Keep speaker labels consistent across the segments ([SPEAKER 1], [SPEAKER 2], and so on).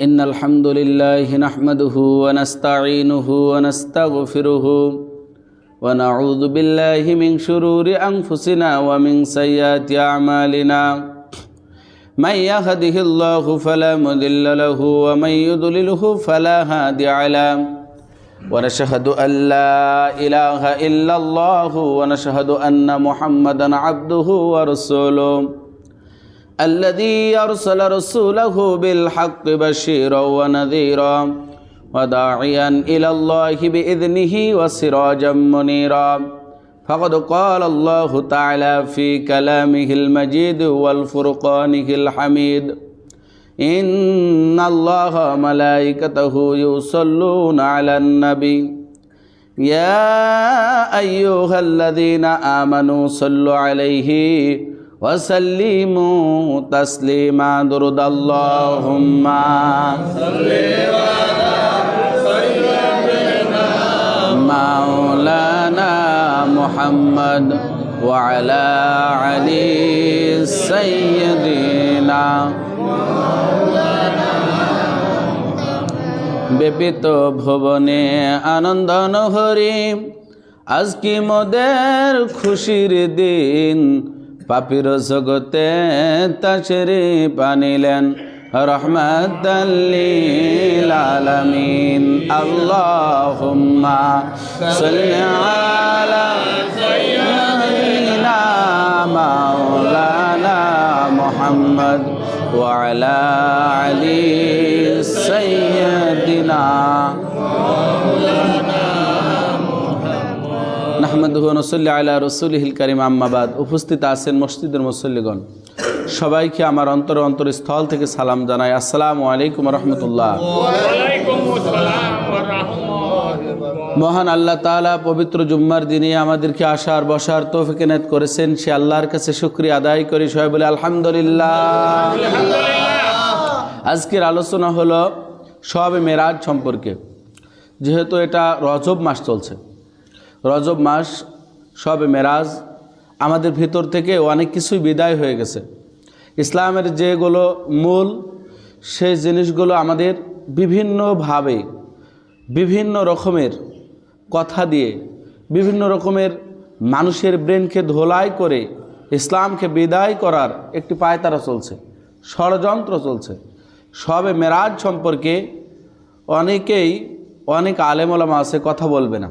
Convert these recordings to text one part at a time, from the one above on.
[SPEAKER 1] إن الحمد لله نحمده ونستعينه ونستغفره ونعوذ بالله من شرور أنفسنا ومن سيئات أعمالنا من يهده الله فلا مضل له ومن يضلله فلا هادي له ونشهد أن لا إله إلا الله ونشهد أن محمدا عبده ورسوله الذي أرسل رسوله بالحق بشيرا ونذيرا وداعيا إلى الله بإذنه وسراجا منيرا فقد قال الله تعالى في كلامه المجيد والفرقانه الحميد إن الله ملائكته يصلون على النبي يا أيها الذين آمنوا صلوا عليه وسلموا تسليما درد اللهم مولانا محمد وعلى علي سيدنا বেপিত ভুবনে আনন্দন হরি আজকে মোদের খুশির দিন পাপির জগতে তাসরি পানিলেন রহমতাল্লিল আলামিন। আল্লাহুম্মা সাল্লি আলা সাইয়্যিদিনা মাওলানা মুহাম্মদ রসুলহিল করিম আম্মাবাদ উপস্থিত আছেন মসজিদের মুসল্লিগণ। সবাইকে আমার অন্তর অন্তর স্থল থেকে সালাম জানাই। আসসালামু আলাইকুম রহমতুল্লাহ। মহান আল্লাহ তাআলা পবিত্র জুম্মার দিনে আমাদেরকে আসার বসার তৌফিক এনায়েত করেছেন। সে আল্লাহর কাছে শুক্রিয়া আদায় করি সবাই বলে আলহামদুলিল্লাহ। আজকের আলোচনা হলো সব মেরাজ সম্পর্কে। যেহেতু এটা রজব মাস চলছে। রজব মাস, সবে মেরাজ, আমাদের ভিতর থেকে অনেক কিছুই বিদায় হয়ে গেছে। ইসলামের যেগুলো মূল, সেই জিনিসগুলো আমাদের বিভিন্নভাবে, বিভিন্ন রকমের কথা দিয়ে, বিভিন্ন রকমের মানুষের ব্রেনকে ধোলাই করে ইসলামকে বিদায় করার একটি পায়তারা চলছে, ষড়যন্ত্র চলছে। সবে মেরাজ সম্পর্কে অনেকেই, অনেক আলেমলামা আছে, কথা বলবে না।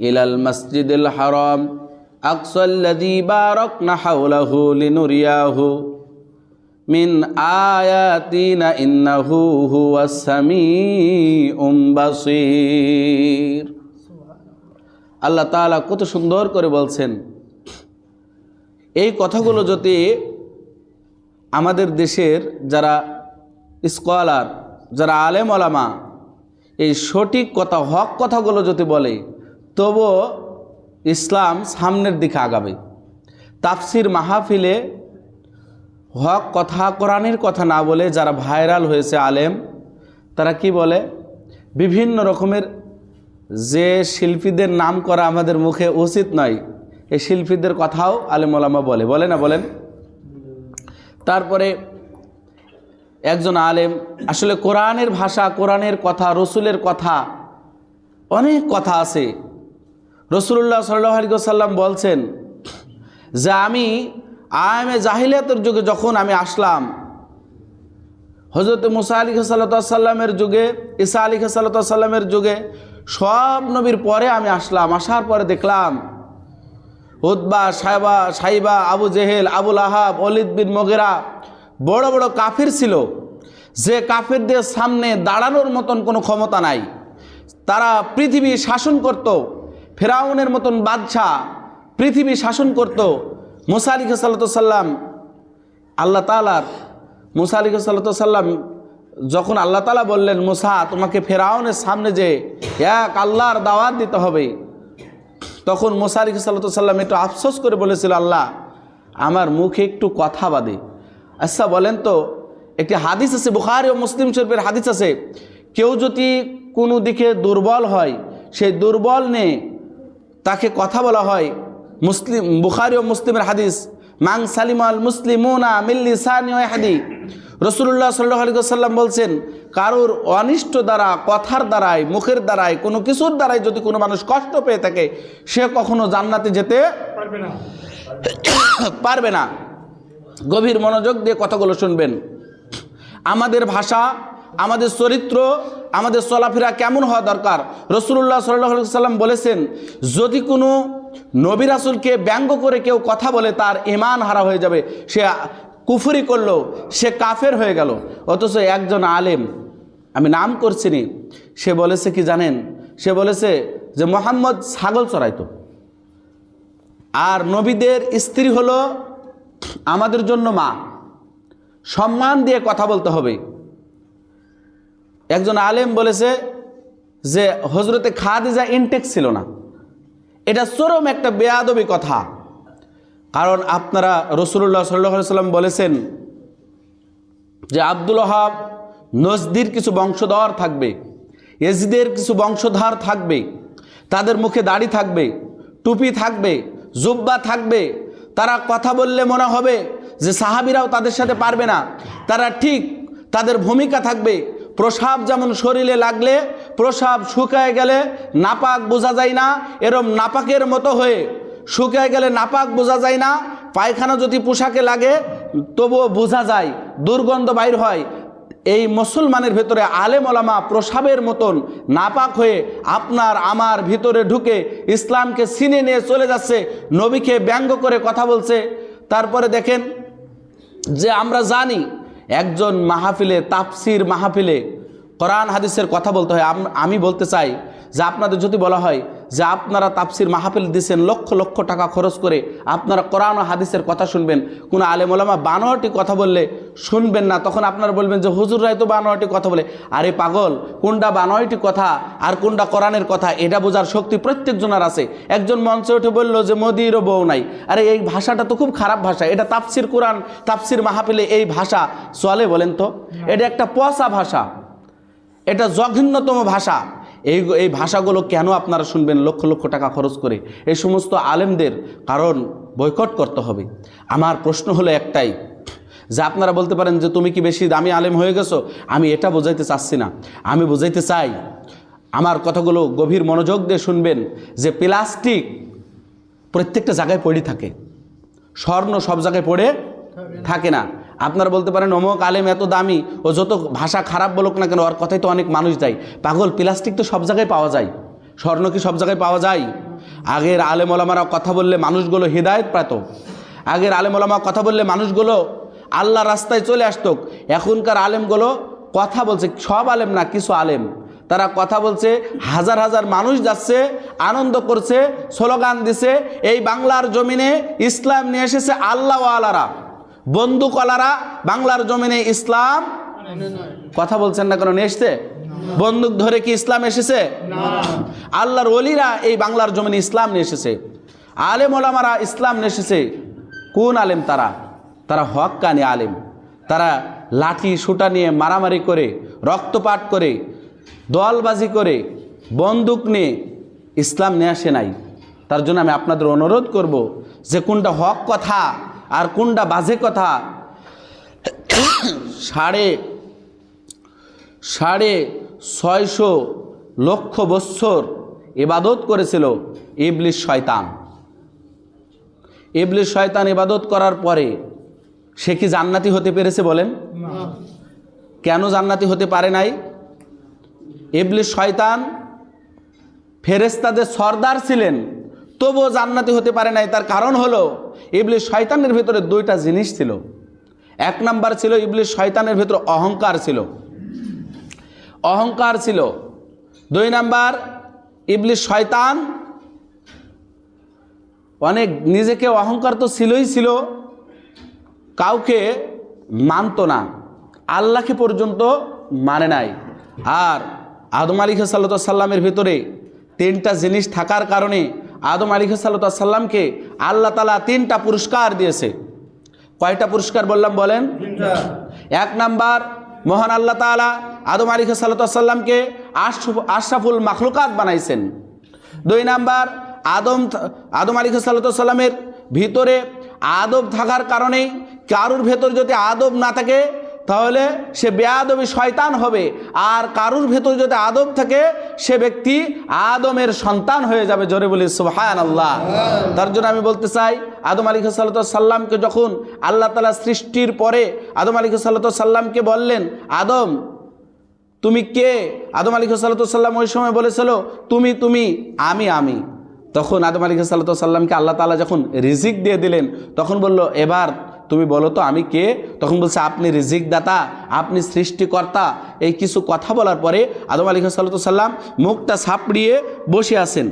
[SPEAKER 1] ইলাল মসজিদুল হারাম। আকসল্লাদি বারক না হাউলাহু লিনুরিয়াহু। মিন আয়াতিনা ইন্নাহু হুয়াস আসামি বাসীর। আল্লাহ তাআলা কত সুন্দর করে বলছেন, এই কথাগুলো যদি আমাদের দেশের যারা স্কলার, যারা আলেম আলামা এই সঠিক কথা, হক কথাগুলো যদি বলে তবু ইসলাম সামনের দিকে আগাবে। তাফসির মাহফিলে হক কথা, কোরআনের কথা না বলে যারা ভাইরাল হয়েছে আলেম, তারা কি বলে? বিভিন্ন রকমের যে শিল্পীদের নাম করা আমাদের মুখে উচিত নয়, এই শিল্পীদের কথাও আলেম ওলামা বলে। বলে না, বলেন? তারপরে একজন আলেম, আসলে কোরআনের ভাষা, কোরআনের কথা, রসুলের কথা, অনেক কথা আছে। রসুল্লাহ সাল্লাহ আলিয়াল্লাম বলছেন যে আমি আয়ামে জাহিলিয়াতের যুগে যখন আমি আসলাম হজরত মুসা আলী সাল্লামের যুগে, ঈসা আলী সাল্লামের যুগে, সব নবীর পরে আমি আসলাম। আসার পরে দেখলাম উদ্বা সাহেবা সাইবা, আবু জেহেল, আবুল আহাব অলিদ বিন মগেরা বড় বড় কাফির ছিল। যে কাফিরদের সামনে দাঁড়ানোর মতন কোনো ক্ষমতা নাই। তারা পৃথিবী শাসন করত। ফেরাউনের মতন বাদশাহ পৃথিবী শাসন করত। মুসা আলী সাল্লাম আল্লাহ তালার মুসা আলী সাল্লাম যখন আল্লাহ তালা বললেন, মোসা, তোমাকে ফেরাউনের সামনে যে এক আল্লাহর দাওয়াত দিতে হবে। তখন মোসা আলী সাল্লাম একটু আফসোস করে বলেছিল, আল্লাহ, আমার মুখে একটু কথা বাদে। আচ্ছা বলেন তো, একটি হাদিস আছে, বুখারি ও মুসলিম শরীফের হাদিস আছে, কেউ যদি কোনো দিকে দুর্বল হয় সেই দুর্বল নিয়ে তাকে কথা বলা হয় মুসলিম বুখারি ও মুসলিমের হাদিস মাং সালিমাল মুসলিমুনা মিল্লি সানি হাদি রসুল্লাহ সাল্লাহ সাল্লাম বলছেন কারোর অনিষ্ট দ্বারা কথার দ্বারাই মুখের দ্বারাই কোনো কিছুর দ্বারাই যদি কোনো মানুষ কষ্ট পেয়ে থাকে সে কখনো জান্নাতে যেতে
[SPEAKER 2] পারবে না।
[SPEAKER 1] পারবে না। গভীর মনোযোগ দিয়ে কথাগুলো শুনবেন। আমাদের ভাষা আমাদের চরিত্র, আমাদের চলাফেরা কেমন হওয়া দরকার? রসুল্লাহ সাল্লাহ সাল্লাম বলেছেন, যদি কোনো নবী রাসুলকে ব্যঙ্গ করে কেউ কথা বলে, তার ইমান হারা হয়ে যাবে। সে কুফুরি করল, সে কাফের হয়ে গেল। অথচ একজন আলেম, আমি নাম করছি নি, সে বলেছে কি জানেন? সে বলেছে যে মোহাম্মদ ছাগল চড়াইতো। আর নবীদের স্ত্রী হলো আমাদের জন্য মা। সম্মান দিয়ে কথা বলতে হবে। একজন আলেম বলেছে যে হজরতে খাদিজা ইনটেক ছিল না। এটা চরম একটা বেয়াদবি কথা। কারণ আপনারা রসুল্লাহ সাল্লাহ সাল্লাম বলেছেন যে আব্দুল হাব নজদির কিছু বংশধর থাকবে এজদের কিছু বংশধর থাকবে, তাদের মুখে দাড়ি থাকবে, টুপি থাকবে, জুব্বা থাকবে, তারা কথা বললে মনে হবে যে সাহাবিরাও তাদের সাথে পারবে না। তারা ঠিক তাদের ভূমিকা থাকবে প্রসাব যেমন শরীরে লাগলে, প্রসাব শুকায় গেলে নাপাক বোঝা যায় না, এরম নাপাকের মতো হয়ে শুকায় গেলে নাপাক বোঝা যায় না, পায়খানা যদি পোশাকে লাগে, তবুও বোঝা যায়, দুর্গন্ধ বাইর হয়। এই মুসলমানের ভেতরে আলেম ওলামা প্রসাবের মতন নাপাক হয়ে আপনার আমার ভিতরে ঢুকে ইসলামকে সিনে নিয়ে চলে যাচ্ছে, নবীকে ব্যঙ্গ করে কথা বলছে। তারপরে দেখেন যে আমরা জানি একজন মাহফিলে তাপসির মাহফিলে কোরআন, হাদিসের কথা বলতে হয়। আমি বলতে চাই যে আপনাদের যদি বলা হয় যে আপনারা তাপসির মাহফিল দিচ্ছেন লক্ষ লক্ষ টাকা খরচ করে আপনারা কোরআন ও হাদিসের কথা শুনবেন। কোনো আলেমোলামা বানোয়াটি কথা বললে শুনবেন না, তখন আপনারা বলবেন যে, হুজুররাই তো বানোয়াটি কথা বলে। আরে পাগল কোনটা বানোয়াটি কথা আর কোনটা কোরআনের কথা, এটা বোঝার শক্তি প্রত্যেকজনের আছে। একজন মঞ্চে উঠে বলল যে মোদিরও বউ নাই। আরে এই ভাষাটা তো খুব খারাপ ভাষা। এটা তাপসির কোরআন তাপসির মাহফিলে এই ভাষা চলে বলেন তো? এটা একটা পচা ভাষা। এটা জঘন্যতম ভাষা। এই এই ভাষাগুলো কেন আপনারা শুনবেন? লক্ষ লক্ষ টাকা খরচ করে। এই সমস্ত আলেমদের কারণ বয়কট করতে হবে। আমার প্রশ্ন হলো একটাই, যে আপনারা বলতে পারেন যে তুমি কি বেশি দামি আলেম হয়ে গেছো? আমি এটা বোঝাইতে চাচ্ছি না। আমি বোঝাইতে চাই, আমার কথাগুলো গভীর মনোযোগ দিয়ে শুনবেন, যে প্লাস্টিক প্রত্যেকটা জায়গায় পড়ে থাকে। স্বর্ণ সব জায়গায় পড়ে থাকে না। আপনারা বলতে পারেন, অমুক আলেম এত দামি, ও যত ভাষা খারাপ বলুক না কেন, ওর কথাই তো অনেক মানুষ যায়। পাগল, প্লাস্টিক তো সব জায়গায় পাওয়া যায়। স্বর্ণ কি সব জায়গায় পাওয়া যায়? আগের আলেম ওলামারা কথা বললে মানুষগুলো হৃদায়ত পেত। আগের আলেম ওলামা কথা বললে মানুষগুলো আল্লাহ রাস্তায় চলে আসতো। এখনকার আলেমগুলো কথা বলছে, সব আলেম না, কিছু আলেম। তারা কথা বলছে, হাজার হাজার মানুষ যাচ্ছে, আনন্দ করছে, স্লোগান দিছে, এই বাংলার জমিনে ইসলাম নিয়ে এসেছে আল্লাহ আলারা বন্দুকলারা বাংলার জমিনে ইসলাম কথা বলছেন না কেন নিয়ে এসছে? বন্দুক ধরে কি ইসলাম এসেছে? আল্লাহর অলিরা এই বাংলার জমিনে ইসলাম নিয়ে এসেছে। আলেম ওলামারা ইসলাম নিয়ে এসেছে। কোন আলেম তারা? তারা হক কানি আলেম। তারা লাঠি সুটা নিয়ে মারামারি করে, রক্তপাত করে, দলবাজি করে, বন্দুক নিয়ে ইসলাম নিয়ে আসে নাই। তার জন্য আমি আপনাদের অনুরোধ করব যে কোনটা হক কথা আর কোনটা বাজে কথা? সাড়ে সাড়ে ছয়শো লক্ষ বৎসর এবাদত করেছিল ইবলিশ শয়তান। ইবলিশ শয়তান এবাদত করার পরে সে কি জান্নাতি হতে পেরেছে বলেন? কেন জান্নাতি হতে পারে নাই? ইবলিশ শয়তান ফেরেস্তাদের সর্দার ছিলেন। তবুও জান্নাতি হতে পারে নাই। তার কারণ হলো ইবলিশ শয়তানের ভিতরে দুইটা জিনিস ছিল। এক নাম্বার ছিল ইবলিশ শয়তানের ভিতরে অহংকার ছিল। অহংকার ছিল। দুই নাম্বার ইবলিশ শয়তান অনেক নিজেকে অহংকার তো ছিলই ছিল, কাউকে মানতো না। আল্লাহকে পর্যন্ত মানে নাই। আর আদম আলী সাল্লা সাল্লামের ভিতরে তিনটা জিনিস থাকার কারণে আদম আলী সাল্লা সাল্লামকে আল্লাহ তালা তিনটা পুরস্কার দিয়েছে। কয়টা পুরস্কার বললাম বলেন? এক নাম্বার মহান আল্লাহ তালা আদম আলী সাল্লাতামকে আশরাফুল মাখলুকাত বানাইছেন। দুই নাম্বার আদম আদম আলী সাল্লাতামের ভিতরে আদব থাকার কারণেই কারুর ভেতর যদি আদব না থাকে তাহলে সে বেআদবি শয়তান হবে। আর কারুর ভেতর যদি আদব থাকে, সে ব্যক্তি আদমের সন্তান হয়ে যাবে জোরে বলি সুহান আল্লাহ তার জন্য আমি বলতে চাই, আদম আলী সাল্লামকে যখন আল্লাহ তালা সৃষ্টির পরে আদম আলী সাল্লামকে বললেন, আদম, তুমি কে? আদম আলী সাল্লাম ওই সময় বলেছিল, তুমি তুমি, আমি আমি। তখন আদম আলী সাল্লামকে আল্লাহ তালা যখন রিজিক দিয়ে দিলেন, তখন বলল, এবার তুমি বলো তো, আমি কে? তখন বলছে, আপনি রিজিক দাতা আপনি সৃষ্টিকর্তা। এই কিছু কথা বলার পরে আদম আলী সাল্লাম মুখটা সাপড়িয়ে বসে আছেন।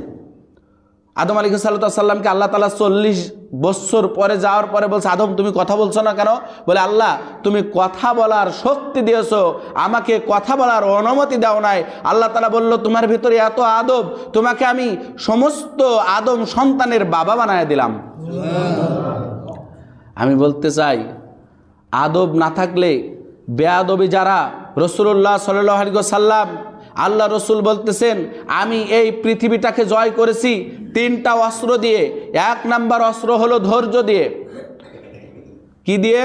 [SPEAKER 1] আদম আলী সাল্লামকে আল্লাহ তালা চল্লিশ বৎসর পরে যাওয়ার পরে বলছে, আদম, তুমি কথা বলছো না কেন? বলে, আল্লাহ, তুমি কথা বলার শক্তি দিয়েছ, আমাকে কথা বলার অনুমতি দাও নাই। আল্লাহ তালা বলল, তোমার ভিতরে এত আদব, তোমাকে আমি সমস্ত আদম সন্তানের বাবা বানায় দিলাম। আমি বলতে চাই, আদব না থাকলে বেআদবি যারা রসুল্লাহ সাল্লাহ সাল্লাম আল্লাহ রসুল বলতেছেন, আমি এই পৃথিবীটাকে জয় করেছি তিনটা অস্ত্র দিয়ে, এক নাম্বার অস্ত্র হলো ধৈর্য দিয়ে। কি দিয়ে?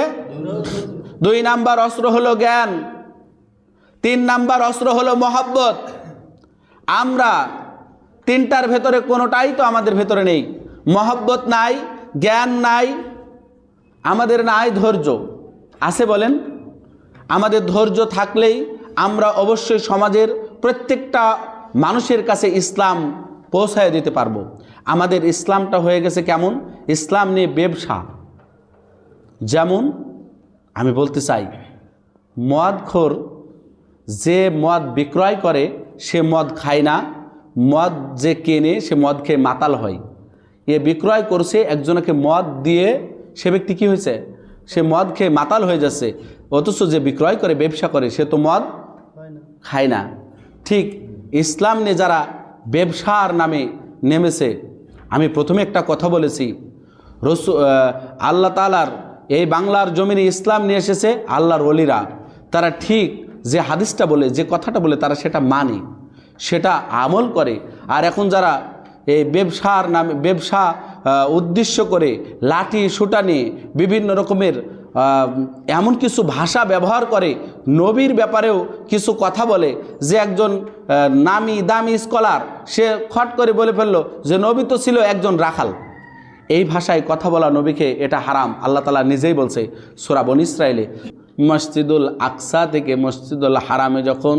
[SPEAKER 1] দুই নাম্বার অস্ত্র হলো জ্ঞান। তিন নাম্বার অস্ত্র হলো মহাব্বত। আমরা তিনটার ভেতরে কোনোটাই তো আমাদের ভেতরে নেই। মহাব্বত নাই, জ্ঞান নাই আমাদের নাই ধৈর্য। আছে বলেন? আমাদের ধৈর্য থাকলেই আমরা অবশ্যই সমাজের প্রত্যেকটা মানুষের কাছে ইসলাম পৌঁছায় দিতে পারব। আমাদের ইসলামটা হয়ে গেছে কেমন? ইসলাম নিয়ে ব্যবসা। যেমন, আমি বলতে চাই, মদখোর যে মদ বিক্রয় করে, সে মদ খায় না। মদ যে কেনে, সে মদ খেয়ে মাতাল হয়। এ বিক্রয় করছে একজনকে মদ দিয়ে সে ব্যক্তি কী হয়েছে? সে মদ খেয়ে মাতাল হয়ে যাচ্ছে, অথচ যে বিক্রয় করে, ব্যবসা করে, সে তো মদ খায় না। ঠিক ইসলাম নিয়ে যারা ব্যবসার নামে নেমেছে, আমি প্রথমে একটা কথা বলেছি। রসু আল্লাহ তালার এই বাংলার জমিনে ইসলাম নিয়ে এসেছে আল্লাহর অলিরা তারা ঠিক যে হাদিসটা বলে, যে কথাটা বলে, তারা সেটা মানে সেটা আমল করে। আর এখন যারা এই ব্যবসার নামে, ব্যবসা উদ্দেশ্য করে লাঠি সুটা নিয়ে বিভিন্ন রকমের এমন কিছু ভাষা ব্যবহার করে, নবীর ব্যাপারেও কিছু কথা বলে, যে একজন নামি দামি স্কলার, সে খট করে বলে ফেলল যে নবী তো ছিল একজন রাখাল। এই ভাষায় কথা বলা নবীকে এটা হারাম, আল্লাহ তালা নিজেই বলছে সুরাবন ইসরায়েলে মসজিদুল আকসা থেকে মসজিদুল হারামে যখন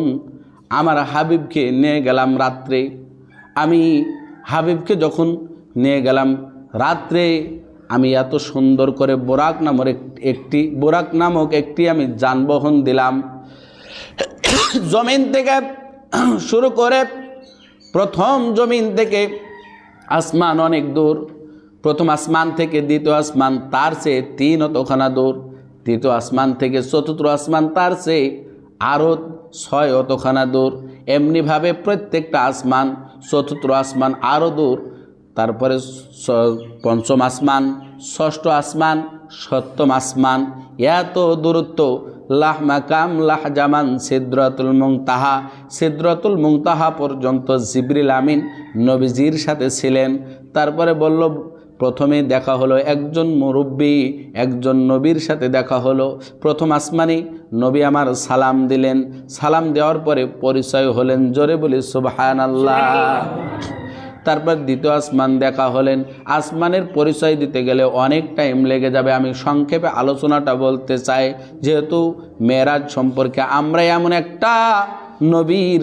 [SPEAKER 1] আমার হাবিবকে নিয়ে গেলাম রাত্রে, আমি হাবিবকে যখন নিয়ে গেলাম রাত্রে আমি এত সুন্দর করে বোরাক নামের একটি বোরাক নামক একটি আমি যানবাহন দিলাম। জমিন থেকে শুরু করে প্রথম জমিন থেকে আসমান অনেক দূর। প্রথম আসমান থেকে দ্বিতীয় আসমান তার চেয়ে তিন অতখানা দূর। তৃতীয় আসমান থেকে চতুর্থ আসমান তার চেয়ে আরও ছয় অতখানা দূর। এমনিভাবে প্রত্যেকটা আসমান, চতুর্থ আসমান আরও দূর। তারপরে পঞ্চম আসমান, ষষ্ঠ আসমান, সপ্তম আসমান। এত দূরত্ব, লাহ মাকাম, লাহ জামান, সিদ্রতুল মুংতাহা সিদ্রতুল মুংতাহা পর্যন্ত জিবরিল আমিন নবীজির সাথে ছিলেন। তারপরে বলল, প্রথমে দেখা হলো একজন মুরব্বী, একজন নবীর সাথে দেখা হলো। প্রথম আসমানি নবী আমার সালাম দিলেন। সালাম দেওয়ার পরে পরিচয় হলেন জোরে বলি সুবহান আল্লাহ তারপর দ্বিতীয় আসমান দেখা হলেন। আসমানের পরিচয় দিতে গেলে অনেক টাইম লেগে যাবে। আমি সংক্ষেপে আলোচনাটা বলতে চাই, যেহেতু মেরাজ সম্পর্কে আমরা এমন একটা নবীর,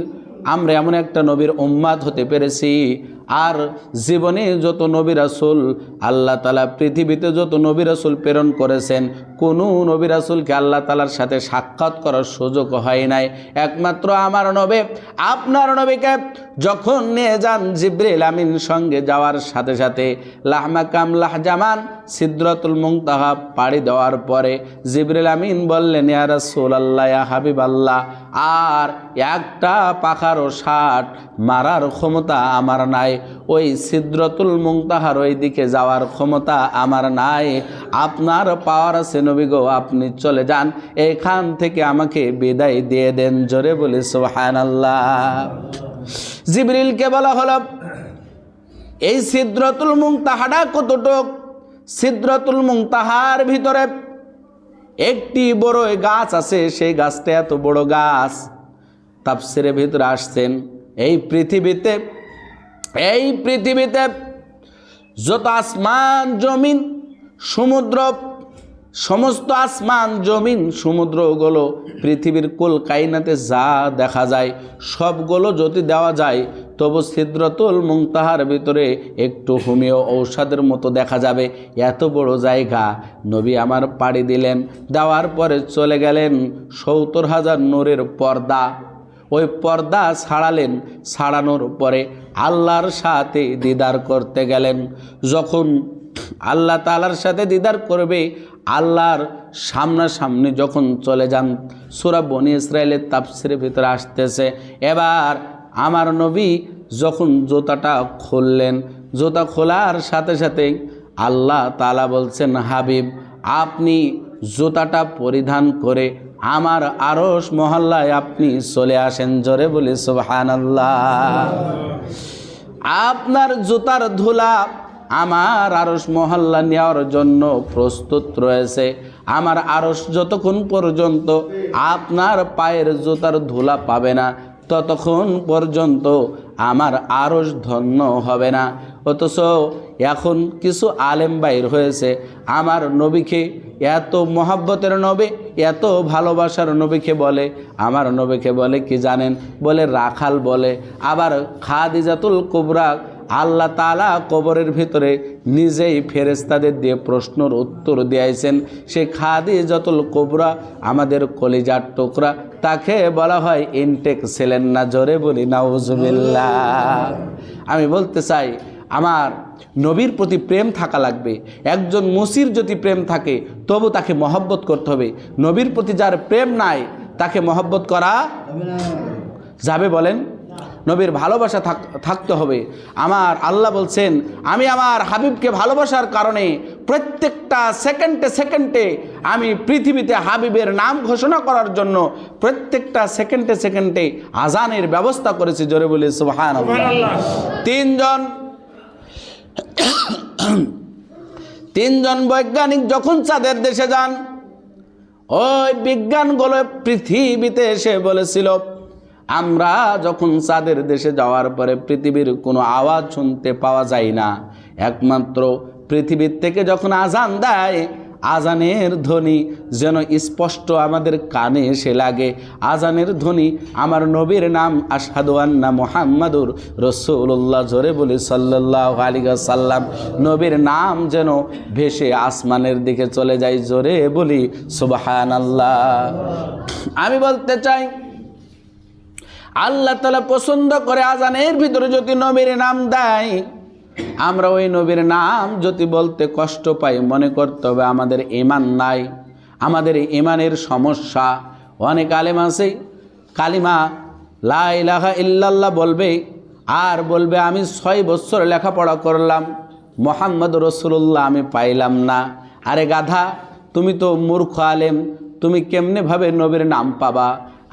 [SPEAKER 1] আমরা এমন একটা নবীর উম্মাদ হতে পেরেছি। আর জীবনে যত নবী রাসুল, আল্লাহ তালা পৃথিবীতে যত নবী রাসুল প্রেরণ করেছেন, কোনো নবী রাসুলকে আল্লাহ তালার সাথে সাক্ষাৎ করার সুযোগ হয় নাই। একমাত্র আমার নবে, আপনার নবীকে যখন নিয়ে যান জিব্রিল আমিন সঙ্গে যাওয়ার সাথে সাথে লাহমাকাম লাহজামান সিদ্রতুল মুংতাহা পাড়ি দেওয়ার পরে জিবরিল আমিন বললেন, ইয়া রাসূল আল্লাহ ইয়া হাবিব আল্লাহ আর একটা পাখারও ষাট মারার ক্ষমতা আমার নাই, ওই সিদ্রতুল মুংতাহার ওই দিকে যাওয়ার ক্ষমতা আমার নাই, আপনার পাওয়ার আছে নবী গো, আপনি চলে যান, এখান থেকে আমাকে বিদায় দিয়ে দেন। জোরে বলি, সুবহানাল্লাহ। জিবরিলকে বলা হল, এই সিদ্রতুল মুংতাহাটা কতটুক? সিদ্রতুল মুংতাহার ভিতরে একটি বড় গাছ আছে, সেই গাছটা এত বড় গাছ। তাপসিরের ভিতরে আসছেন, এই পৃথিবীতে এই পৃথিবীতে যত আসমান, জমিন, সমুদ্র সমস্ত আসমান, জমিন, সমুদ্রগুলো, পৃথিবীর কুল কাইনাতে যা দেখা যায়, সবগুলো যদি দেওয়া যায়, তবু ছিদ্রতুল মুংতাহার ভিতরে একটু হোমিও ঔষধের মতো দেখা যাবে। এত বড় জায়গা। নবী আমার পাড়ি দিলেন। দেওয়ার পরে চলে গেলেন সত্তর হাজার নূরের পর্দা। ওই পর্দা ছাড়ালেন ছাড়ানোর পরে আল্লাহর সাথে দিদার করতে গেলেন। যখন আল্লাহ তালার সাথে দিদার করবে আল্লাহর সামনাসামনি যখন চলে যান, সুরা বনি ইসরায়েলের তাপসিরের ভিতরে আসতেছে, এবার আমার নবী যখন জুতাটা খুললেন, জুতা খোলার সাথে সাথে আল্লাহ তালা বলছেন, হাবিব, আপনি জুতাটা পরিধান করে আমার আরস মহল্লায় আপনি চলে আসেন, জোরে বলি সুবহান আপনার জুতার ধুলা আমার আরস মহল্লা নেওয়ার জন্য প্রস্তুত রয়েছে। আমার আরস যতক্ষণ পর্যন্ত আপনার পায়ের জুতার ধুলা পাবে না, ততক্ষণ পর্যন্ত আমার আরস ধন্য হবে না। অথচ এখন কিছু আলেম বাইর হয়েছে। আমার নবীকে এত মহাব্বতের নবী, এত ভালোবাসার নবীকে বলে, আমার নবীকে বলে কি জানেন? বলে রাখাল বলে। আবার খাদিজাতুল কুবরা আল্লাহ তালা কবরের ভিতরে নিজেই ফেরেস্তাদের দিয়ে প্রশ্নর উত্তর দিয়েছেন। সে খাদি যতুল কোবরা, আমাদের কলিজার টোকরা, তাকে বলা হয় ইনটেক ছিলেন না, জোরে বলি, নাউজুবিল্লাহ। আমি বলতে চাই, আমার নবীর প্রতি প্রেম থাকা লাগবে, একজন মুসির যদি প্রেম থাকে, তবু তাকে মহব্বত করতে হবে। নবীর প্রতি যার প্রেম নাই, তাকে মহব্বত করা যাবে বলেন? নবীর ভালোবাসা থাক- থাকতে হবে। আমার আল্লাহ বলছেন আমি আমার হাবিবকে ভালোবাসার কারণে প্রত্যেকটা সেকেন্ডে সেকেন্ডে আমি পৃথিবীতে হাবিবের নাম ঘোষণা করার জন্য প্রত্যেকটা সেকেন্ডে সেকেন্ডে আজানের ব্যবস্থা করেছি জোরে বলে সুবহান তিনজন তিনজন বৈজ্ঞানিক যখন চাঁদের দেশে যান ওই বিজ্ঞানগুলো পৃথিবীতে এসে বলেছিল আমরা যখন চাঁদের দেশে যাওয়ার পরে পৃথিবীর কোনো আওয়াজ শুনতে পাওয়া যায় না, একমাত্র পৃথিবীর থেকে যখন আজান দেয়, আজানের ধ্বনি যেন স্পষ্ট আমাদের কানে এসে লাগে। আজানের ধ্বনি আমার নবীর নাম আসাদু আন্না মোহাম্মদুর রসুল্লাহ জোরে বলি সাল্লাহ আলী সাল্লাম নবীর নাম যেন ভেসে আসমানের দিকে চলে যায়, জোরে বলি সুবাহান আল্লাহ আমি বলতে চাই আল্লাহ তালা পছন্দ করে আজানের ভিতরে যদি নবীর নাম দেয়, আমরা ওই নবীর নাম যদি বলতে কষ্ট পাই, মনে করতে হবে আমাদের ইমান নাই, আমাদের ইমানের সমস্যা। অনেক আলেম আছে, কালিমা, লা ইলাহা ইল্লাল্লাহ বলবে, আর বলবে, আমি ছয় বছর লেখাপড়া করলাম, মোহাম্মদ রসুল্লাহ আমি পাইলাম না। আরে গাধা, তুমি তো মূর্খ আলেম, তুমি কেমনেভাবে নবীর নাম পাবা?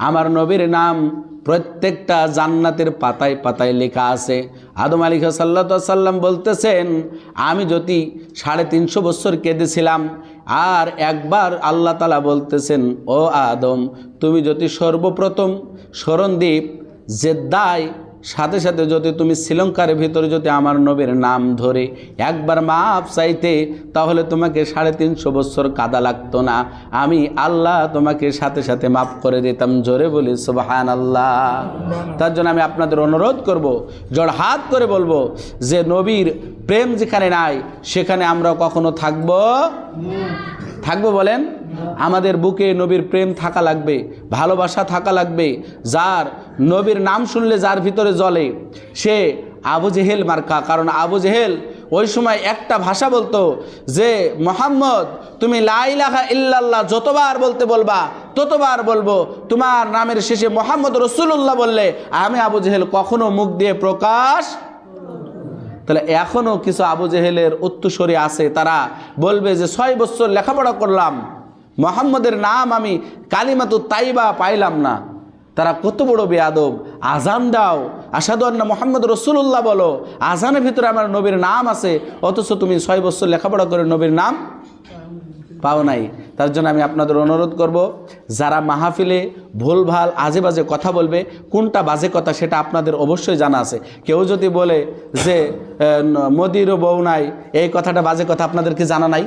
[SPEAKER 1] আমার নবীর নাম প্রত্যেকটা জান্নাতের পাতায় পাতায় লেখা আছে। আদম আলী সাল্লা সাল্লাম বলতেছেন, আমি যদি সাড়ে তিনশো বছর কেঁদেছিলাম, আর একবার আল্লাহ তালা বলতেছেন, ও আদম, তুমি যদি সর্বপ্রথম স্মরণদ্বীপ জেদ্দায় সাথে সাথে যদি তুমি শ্রীলঙ্কার ভিতরে যদি আমার নবীর নাম ধরে একবার মাপ চাইতে, তাহলে তোমাকে সাড়ে তিনশো বছর কাদা লাগতো না। আমি আল্লাহ তোমাকে সাথে সাথে মাফ করে দিতাম, জোরে বলি সুবাহান আল্লাহ তার জন্য আমি আপনাদের অনুরোধ করব জড় হাত করে বলব যে নবীর প্রেম যেখানে নাই, সেখানে আমরা কখনো থাকব? থাকব বলেন? আমাদের বুকে নবীর প্রেম থাকা লাগবে, ভালোবাসা থাকা লাগবে, যার নবীর নাম শুনলে যার ভিতরে জ্বলে, সে আবু জেহেল মার্কা। কারণ আবু জেহেল ওই সময় একটা ভাষা বলতো যে, মোহাম্মদ, তুমি লাইলাহা ইল্লাল্লাহ যতবার বলতে বলবা, ততবার বলব। তোমার নামের শেষে মোহাম্মদ রসুল্লাহ বললে, আমি আবু জেহেল কখনো মুখ দিয়ে প্রকাশ তাহলে এখনও কিছু আবু জেহেলের উত্তরসরি আছে, তারা বলবে যে ছয় বছর লেখাপড়া করলাম, মোহাম্মদের নাম আমি কালিমাতু তাইবা পাইলাম না। তারা কত বড় বেয়াদব আজান দাও আসাদুয়ান্না মোহাম্মদ রসুল্লাহ বলো আজানের ভিতরে আমার নবীর নাম আছে, অথচ তুমি ছয় বছর লেখাপড়া করে নবীর নাম পাও নাই। তার জন্য আমি আপনাদের অনুরোধ করব, যারা মাহফিলে ভুলভাল আজে বাজে কথা বলবে, কোনটা বাজে কথা সেটা আপনাদের অবশ্যই জানা আছে। কেউ যদি বলে যে মোদিরও বউ নাই, এই কথাটা বাজে কথা আপনাদের কি জানা নাই?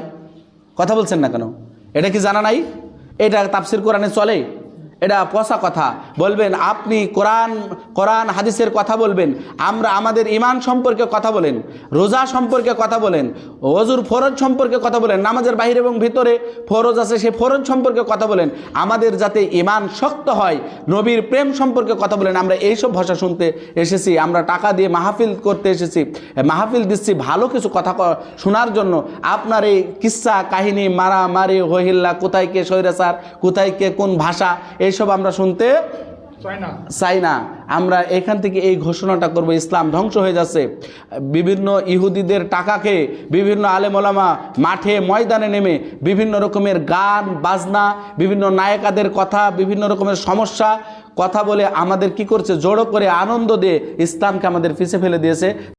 [SPEAKER 1] কথা বলছেন না কেন? এটা কি জানা নাই? এটা তাপসির কোরআনে চলে? এটা পচা কথা। বলবেন, আপনি কোরআন কোরআন হাদিসের কথা বলবেন, আমরা আমাদের ইমান সম্পর্কে কথা বলেন, রোজা সম্পর্কে কথা বলেন অজুর ফরজ সম্পর্কে কথা বলেন, নামাজের বাইরে এবং ভিতরে ফরজ আছে সে ফরজ সম্পর্কে কথা বলেন, আমাদের যাতে ইমান শক্ত হয়, নবীর প্রেম সম্পর্কে কথা বলেন, আমরা এইসব ভাষা শুনতে এসেছি, আমরা টাকা দিয়ে মাহফিল করতে এসেছি, মাহফিল দিচ্ছি ভালো কিছু কথা শোনার জন্য। আপনার এই কিস্সা কাহিনী, মারামারি, হহিল্লা, কোথায় কে স্বৈরাচার কোথায় কে কোন ভাষা এইসব আমরা শুনতে চাই না। আমরা এখান থেকে এই ঘোষণাটা করব ইসলাম ধ্বংস হয়ে যাচ্ছে। বিভিন্ন ইহুদিদের টাকাকে বিভিন্ন আলেমলামা মাঠে ময়দানে নেমে বিভিন্ন রকমের গান বাজনা বিভিন্ন নায়িকাদের কথা বিভিন্ন রকমের সমস্যা কথা বলে আমাদের কি করছে? জড়ো করে আনন্দ দিয়ে ইসলামকে আমাদের পিছে ফেলে দিয়েছে।